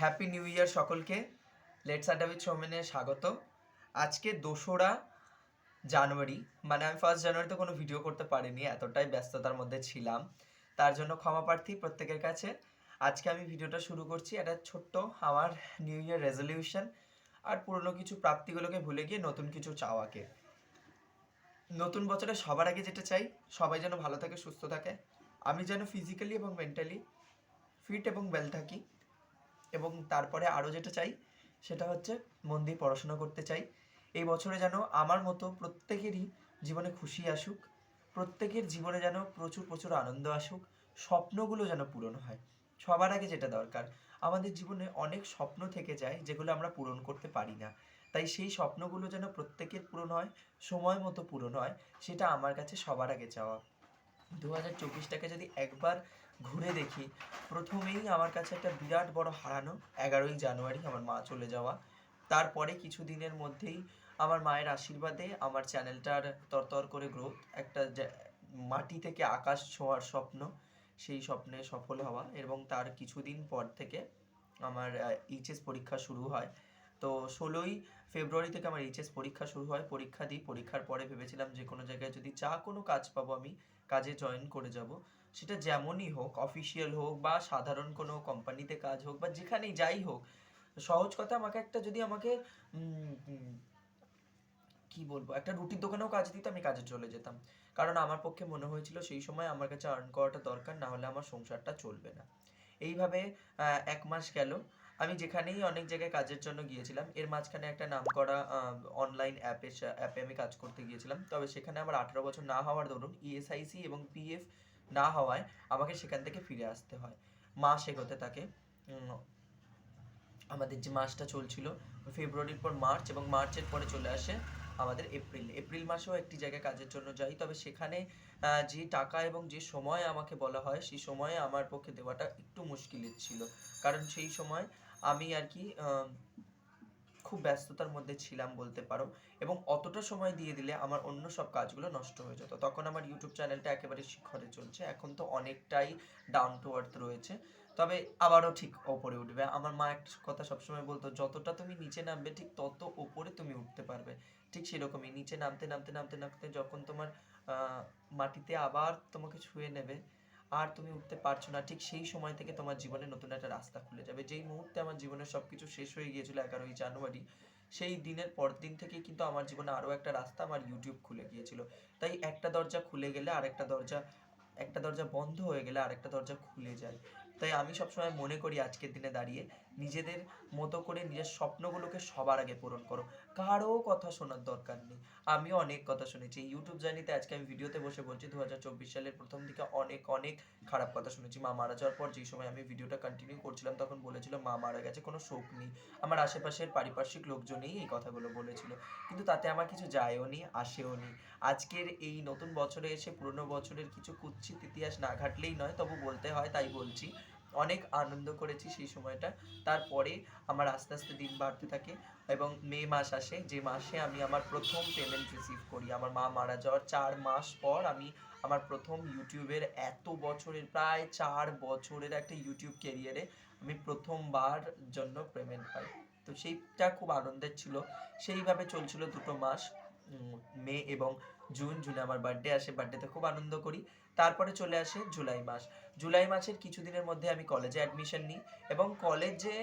Happy new year সকলকে। Let's আড্ডা with সৌমেনে স্বাগত। আজকে দোসরা জানুয়ারি মানে আমি ফার্স্ট জানুয়ারিতে কোনো ভিডিও করতে পারিনি, এতটাই ব্যস্ততার মধ্যে ছিলাম। তার জন্য ক্ষমা প্রার্থী প্রত্যেকের কাছে। আজকে আমি ভিডিওটা শুরু করছি একটা ছোট্ট আমার নিউ ইয়ার রেজলিউশন আর পুরনো কিছু প্রাপ্তিগুলোকে ভুলে গিয়ে নতুন কিছু চাওয়াকে। নতুন বছরে সবার আগে যেটা চাই, সবাই যেন ভালো থাকে, সুস্থ থাকে। আমি যেন ফিজিক্যালি এবং মেন্টালি ফিট এবং ওয়েল থাকি। এবং তারপরে আরও যেটা চাই, সেটা হচ্ছে মন দিয়ে পড়াশোনা করতে চাই। এই বছরে যেন আমার মতো প্রত্যেকেরই জীবনে খুশি আসুক, প্রত্যেকের জীবনে যেন প্রচুর প্রচুর আনন্দ আসুক, স্বপ্নগুলো যেন পূরণ হয়। সবার আগে যেটা দরকার, আমাদের জীবনে অনেক স্বপ্ন থেকে যায় যেগুলো আমরা পূরণ করতে পারি না। তাই সেই স্বপ্নগুলো যেন প্রত্যেকের পূরণ হয়, সময় মতো পূরণ হয়, সেটা আমার কাছে সবার আগে চাওয়া। দু হাজার চব্বিশটাকে যদি একবার ঘুরে দেখি। প্রথমেই আমার কাছে একটা বিরাট বড় হারানো এগারোই জানুয়ারি আমার মা চলে যাওয়া। তারপরে কিছুদিনের মধ্যেই আমার মায়ের আশীর্বাদে আমার চ্যানেলটার তরতর করে গ্রোথ একটা মাটি থেকে আকাশ ছোঁয়ার স্বপ্ন, সেই স্বপ্নে সফল হওয়া এবং তার কিছুদিন পর থেকে আমার এইচএস পরীক্ষা শুরু হয়। তো ষোলোই ফেব্রুয়ারি থেকে আমার এইচএস পরীক্ষা শুরু হয়, পরীক্ষা দিই, পরীক্ষার পরে ভেবেছিলাম যে কোনো জায়গায় যদি যা কোনো কাজ পাবো আমি কাজে জয়েন করে যাব। সেটা যেমনই হোক অফিসিয়াল হোক বা সাধারণ কোনো কোম্পানিতে কাজ হোক বা যেখানেই যাই হোক, সহজ কথা আমাকে একটা যদি আমাকে কি বলব, একটা রুটির দোকানেও কাজ দিত, আমি কাজে চলে যেতাম। কারণ আমার পক্ষে মনে হয়েছিল সেই সময় আমার কাছে আর্ন করাটা দরকার, না হলে আমার সংসারটা চলবে না। এইভাবে এক মাস গেল। আমি যেখানেই অনেক জায়গায় কাজের জন্য গিয়েছিলাম, এর মাঝখানে একটা নাম করা অনলাইন অ্যাপে অ্যাপে আমি কাজ করতে গিয়েছিলাম। তবে সেখানে আমার আঠারো বছর না হওয়ার দরুন ইএসআইসি এবং পিএফ না হওয়ায় আমাকে সেখান থেকে ফিরে আসতে হয়। মাস এগোতে থাকে। আমাদের যে মাসটা চলছিল ফেব্রুয়ারির পর মার্চ এবং মার্চের পরে চলে আসে আমাদের এপ্রিল এপ্রিল মাসেও একটি জায়গায় কাজের জন্য যাই, তবে সেখানে যে টাকা এবং যে সময় আমাকে বলা হয়, সেই সময়ে আমার পক্ষে দেওয়াটা একটু মুশকিলের ছিল। কারণ সেই সময় আমি আর কি খুব ব্যস্ততার মধ্যে ছিলাম বলতে পারো। এবং অতটা সময় দিয়ে দিলে আমার অন্য সব কাজগুলো নষ্ট হয়ে যেত। তখন আমার ইউটিউব চ্যানেলটা একেবারে শিখরে চলছে। এখন তো অনেকটাই ডাউন টু আর্থ রয়েছে। তবে আবারও ঠিক ওপরে উঠবে। আমার মা একটা কথা সবসময় বলতো, যতটা তুমি নিচে নামবে, ঠিক তত ওপরে তুমি উঠতে পারবে। ঠিক সেরকমই। নিচে নামতে নামতে নামতে নামতে যখন তোমার মাটিতে আবার তোমাকে ছুঁয়ে নেবে আর তুমি উঠতে পারছ না, ঠিক সেই সময় থেকে তোমার জীবনে নতুন একটা রাস্তা খুলে যাবে। যেই মুহূর্তে আমার জীবনের সব কিছু শেষ হয়ে গিয়েছিল এগারোই জানুয়ারি, সেই দিনের পর দিন থেকে কিন্তু আমার জীবনে আরও একটা রাস্তা আমার ইউটিউব খুলে গিয়েছিল। তাই একটা দরজা খুলে গেলে আরেকটা দরজা, একটা দরজা বন্ধ হয়ে গেলে আরেকটা দরজা খুলে যায়। তাই আমি সবসময় মনে করি আজকের দিনে দাঁড়িয়ে নিজেদের মতো করে নিজের স্বপ্নগুলোকে সবার আগে পূরণ করো। কারও কথা শোনার দরকার নেই। আমিও অনেক কথা শুনেছি। ইউটিউব জার্নিতে আজকে আমি ভিডিওতে বসে বলছি দু হাজার চব্বিশ সালের প্রথম দিকে অনেক অনেক খারাপ কথা শুনেছি। মা মারা যাওয়ার পর যেই সময় আমি ভিডিওটা কন্টিনিউ করছিলাম, তখন বলেছিল, মা মারা গেছে, কোনো শোক নেই। আমার আশেপাশের পারিপার্শ্বিক লোকজনেই এই কথাগুলো বলেছিল। কিন্তু তাতে আমার কিছু যায়ও নি, আসেও নি। আজকের এই নতুন বছরে এসে পুরনো বছরের কিছু কুৎসিত ইতিহাস না ঘাটলেই নয়, তবু বলতে হয়, তাই বলছি অনেক আনন্দ করেছি সেই সময়টা। তারপরে আমার আস্তে আস্তে দিন বাড়তে থাকে এবং মে মাস আসে। যে মাসে আমি আমার প্রথম পেমেন্ট রিসিভ করি। আমার মা মারা যাওয়ার চার মাস পর আমি আমার প্রথম ইউটিউবের এত বছরের, প্রায় চার বছরের একটা ইউটিউব ক্যারিয়ারে আমি প্রথমবার জন্য পেমেন্ট পাই। তো সেইটা খুব আনন্দের ছিল। সেইভাবে চলছিল দুটো মাস মে এবং জুন, জুনে আমার বার্থডে আসে বার্থডেতে খুব আনন্দ করি। তারপরে চলে আসে জুলাই মাস। জুলাই মাসের কিছুদিনের মধ্যে আমি কলেজে অ্যাডমিশন নিই এবং কলেজে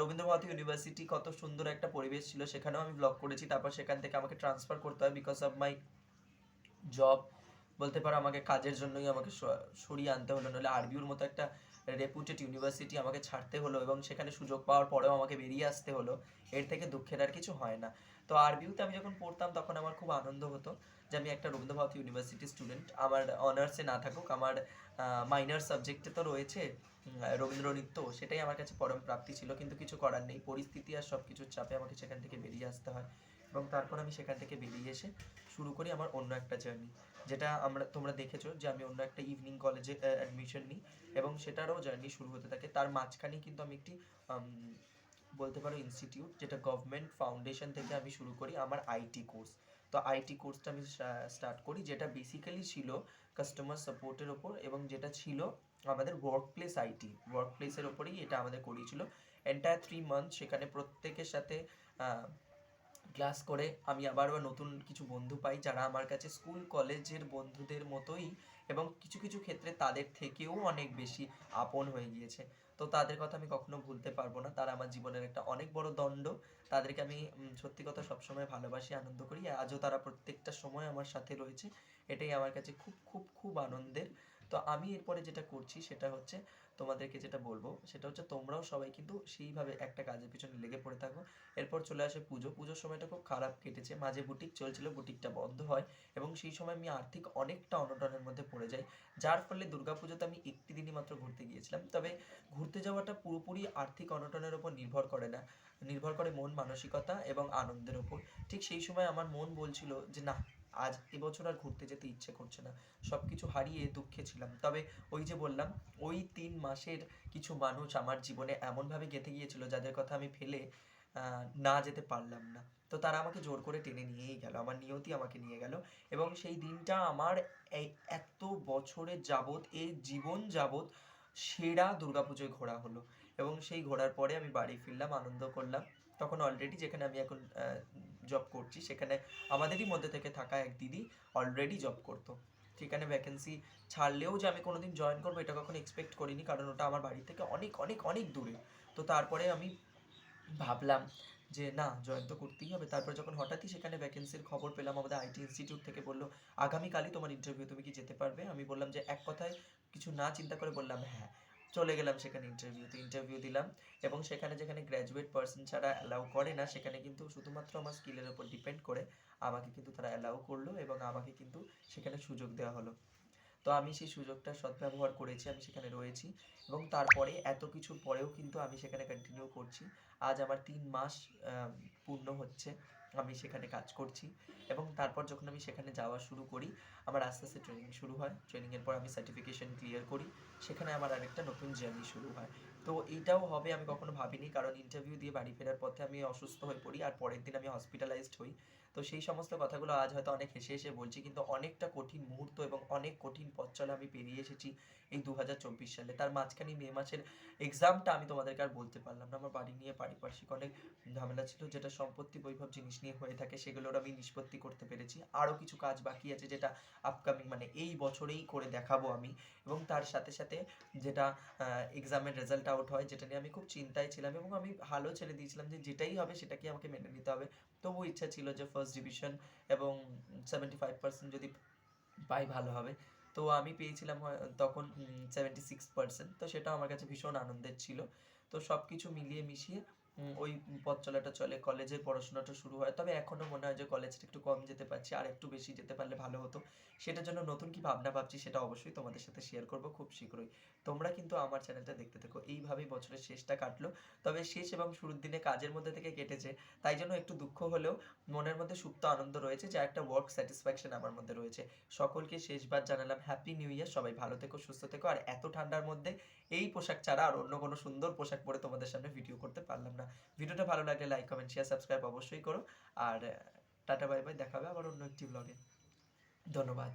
রবীন্দ্র ভারতী ইউনিভার্সিটি কত সুন্দর একটা পরিবেশ ছিল, সেখানেও আমি ব্লগ করেছি। তারপর সেখান থেকে আমাকে ট্রান্সফার করতে হয় বিকজ অফ মাই জব বলতে পারো আমাকে কাজের জন্যই আমাকে সরিয়ে আনতে হলো। নাহলে আরবিউর মতো একটা রেপুটেড ইউনিভার্সিটি আমাকে ছাড়তে হলো এবং সেখানে সুযোগ পাওয়ার পরেও আমাকে বেরিয়ে আসতে হলো এর থেকে দুঃখের আর কিছু হয় না। তো আরবিউতে আমি যখন পড়তাম তখন আমার খুব আনন্দ হতো যে আমি একটা রবীন্দ্র ভারতী ইউনিভার্সিটি স্টুডেন্ট আমার অনার্সে না থাকুক আমার মাইনর সাবজেক্টে তো রয়েছে উম, রবীন্দ্র নৃত্য সেটাই আমার কাছে পরম প্রাপ্তি ছিল কিন্তু কিছু করার নেই পরিস্থিতি আর সব কিছুর চাপে আমাকে সেখান থেকে বেরিয়ে আসতে হয়। এবং তারপর আমি সেখান থেকে বেরিয়ে এসে শুরু করি আমার অন্য একটা জার্নি যেটা আমরা, তোমরা দেখেছ যে আমি অন্য একটা ইভিনিং কলেজে অ্যাডমিশন নিই এবং সেটারও জার্নি শুরু হতে থাকে। তার মাঝখানে কিন্তু আমি একটি বলতে পারো ইনস্টিটিউট যেটা গভর্নমেন্ট ফাউন্ডেশন থেকে আমি শুরু করি আমার আইটি কোর্স তো আইটি কোর্সটা আমি স্টার্ট করি যেটা বেসিক্যালি ছিল কাস্টমার সাপোর্টের ওপর এবং যেটা ছিল আমাদের ওয়ার্ক প্লেস আইটি ওয়ার্ক প্লেসের ওপরেই এটা আমাদের করিয়েছিল। এন্টায়ার থ্রি মান্থ সেখানে প্রত্যেকের সাথে ক্লাস করে আমি আবার আবার নতুন কিছু বন্ধু পাই যারা আমার কাছে স্কুল, কলেজের বন্ধুদের মতোই এবং কিছু কিছু ক্ষেত্রে তাদের থেকেও অনেক বেশি আপন হয়ে গিয়েছে। তো তাদের কথা আমি কখনো ভুলতে পারব না। তারা আমার জীবনের একটা অনেক বড় দণ্ড। তাদেরকে আমি সত্যি কথা সবসময় ভালোবাসি, আনন্দ করি। আজও তারা প্রত্যেকটা সময় আমার সাথে রয়েছে। এটাই আমার কাছে খুব খুব খুব আনন্দের তো আমি এরপরে যেটা করছি সেটা হচ্ছে তোমাদেরকে যেটা বলব, সেটা হচ্ছে তোমরাও সবাই কিন্তু সেইভাবে একটা কাজের পিছনে লেগে পড়ে থাকো। এরপর চলে আসে পুজো। পুজোর সময়টা খুব খারাপ কেটেছে। মাঝে বুটিক চলছিল বুটিকটা বন্ধ হয় এবং সেই সময় আমি আর্থিক অনেকটা অনটনের মধ্যে পড়ে যাই। যার ফলে দুর্গাপুজোতে আমি একটি দিনই মাত্র ঘুরতে গিয়েছিলাম। তবে ঘুরতে যাওয়াটা পুরোপুরি আর্থিক অনটনের ওপর নির্ভর করে না। নির্ভর করে মন মানসিকতা এবং আনন্দের ওপর। ঠিক সেই সময় আমার মন বলছিল যে, না আজ এবছর আর ঘুরতে যেতে ইচ্ছে করছে না। সব কিছু হারিয়ে দুঃখে ছিলাম। তবে ওই যে বললাম, ওই তিন মাসের কিছু মানুষ আমার জীবনে এমনভাবে গেঁথে গিয়েছিল যাদের কথা আমি ফেলে না যেতে পারলাম না। তো তারা আমাকে জোর করে টেনে নিয়েই গেল, আমার নিয়তি আমাকে নিয়ে গেল এবং সেই দিনটা আমার এই এত বছরের যাবত এই জীবন যাবত সেরা দুর্গাপুজোয় ঘোরা হলো এবং সেই ঘোরার পরে আমি বাড়ি ফিরলাম, আনন্দ করলাম। তখন অলরেডি যেখানে আমি এখন জব করছি, সেখানে আমাদেরই মধ্যে থেকে থাকা এক দিদি অলরেডি জব করতো। সেখানে ভ্যাকেন্সি ছাড়লেও যে আমি কোনোদিন জয়েন করব, এটা কখনো এক্সপেক্ট করিনি, কারণ ওটা আমার বাড়ি থেকে অনেক অনেক অনেক দূরে। তো তারপরে আমি ভাবলাম যে, না জয়েন তো করতেই হবে। তারপরে যখন হঠাৎই সেখানে ভ্যাকেন্সির খবর পেলাম, আমাদের আইটি ইনস্টিটিউট থেকে বলল, আগামীকালই তোমার ইন্টারভিউ তুমি কি যেতে পারবে? আমি বললাম যে, এক কথায় কিছু না চিন্তা করে বললাম হ্যাঁ। চলে গেলাম সেখানে ইন্টারভিউতে ইন্টারভিউ দিলাম। এবং সেখানে যেখানে গ্র্যাজুয়েট পার্সন ছাড়া অ্যালাউ করে না, সেখানে কিন্তু শুধুমাত্র আমার স্কিলের উপর ডিপেন্ড করে আমাকে কিন্তু তারা অ্যালাউ করল এবং আমাকে কিন্তু সেখানে সুযোগ দেওয়া হলো। তো আমি সেই সুযোগটা সদ্ব্যবহার করেছি, আমি সেখানে রয়েছি এবং তারপরে এত কিছুর পরেও কিন্তু আমি সেখানে কন্টিনিউ করছি। আজ আমার তিন মাস পূর্ণ হচ্ছে। আমি সেখানে কাজ করছি এবং তারপর যখন আমি সেখানে যাওয়া শুরু করি, আমার আস্তে আস্তে ট্রেনিং শুরু হয়। ট্রেনিংয়ের পর আমি সার্টিফিকেশন ক্লিয়ার করি। সেখানে আমার আরেকটা নতুন জার্নি শুরু হয়। তো এইটাও হবে, আমি কখনো ভাবিনি। কারণ ইন্টারভিউ দিয়ে বাড়ি ফেরার পথে আমি অসুস্থ হয়ে পড়ি আর পরের দিন আমি হসপিটালাইজড হই। তো সেই সমস্ত কথাগুলো আজ হয়তো অনেক হেসে হেসে বলছি, কিন্তু অনেকটা কঠিন মুহূর্ত এবং অনেক কঠিন পথ চলা আমি পেরিয়ে এসেছি এই দু হাজার চব্বিশ সালে। তার মাঝখানে মে মাসের এক্সামটা আমি তোমাদেরকে আর বলতে পারলাম না। আমার বাড়ি নিয়ে পারিপার্শ্বিক অনেক ঝামেলা ছিল, যেটা সম্পত্তি বৈভব জিনিস নিয়ে হয়ে থাকে, সেগুলোর আমি নিষ্পত্তি করতে পেরেছি। আরও কিছু কাজ বাকি আছে যেটা আপকামিং মানে এই বছরেই করে দেখাবো আমি। এবং তার সাথে সাথে যেটা এক্সামের রেজাল্ট আউট হয়, যেটা নিয়ে আমি খুব চিন্তায় ছিলাম এবং আমি ভালো ছেড়ে দিয়েছিলাম যে যেটাই হবে সেটাকে আমাকে মেনে নিতে হবে। তবুও ইচ্ছা ছিল যে ফার্স্ট ডিভিশন এবং সেভেন্টি ফাইভ পার্সেন্ট যদি পাই ভালো হবে। তো আমি পেয়েছিলাম তখন সেভেন্টি সিক্স পার্সেন্ট তো সেটা আমার কাছে ভীষণ আনন্দের ছিল। তো সব কিছু মিলিয়ে মিশিয়ে ওই পথ চলাটা চলে, কলেজের পড়াশোনাটা শুরু হয়। তবে এখনও মনে হয় যে কলেজটা একটু কম যেতে পারছি, আর একটু বেশি যেতে পারলে ভালো হতো। সেটার জন্য নতুন কি ভাবনা ভাবছি সেটা অবশ্যই তোমাদের সাথে শেয়ার করব খুব শীঘ্রই। তোমরা কিন্তু আমার চ্যানেলটা দেখতে থাকো। এইভাবেই বছরের শেষটা কাটলো। তবে শেষ এবং শুরুর দিনে কাজের মধ্যে থেকে কেটেছে। তাই জন্য একটু দুঃখ হলেও মনের মধ্যে সুপ্ত আনন্দ রয়েছে, যে একটা ওয়ার্ক স্যাটিসফ্যাকশন আমার মধ্যে রয়েছে। সকলকে শেষবার জানালাম হ্যাপি নিউ ইয়ার সবাই ভালো থেকো, সুস্থ থেকো। আর এত ঠান্ডার মধ্যে এই পোশাক ছাড়া আর অন্য কোনো সুন্দর পোশাক পরে তোমাদের সামনে ভিডিও করতে পারলাম না। ভিডিওটা ভালো লাগলে লাইক কমেন্ট শেয়ার সাবস্ক্রাইব অবশ্যই করো। আর টাটা বাই বাই দেখাবে আবার অন্য একটি ব্লগে ধন্যবাদ।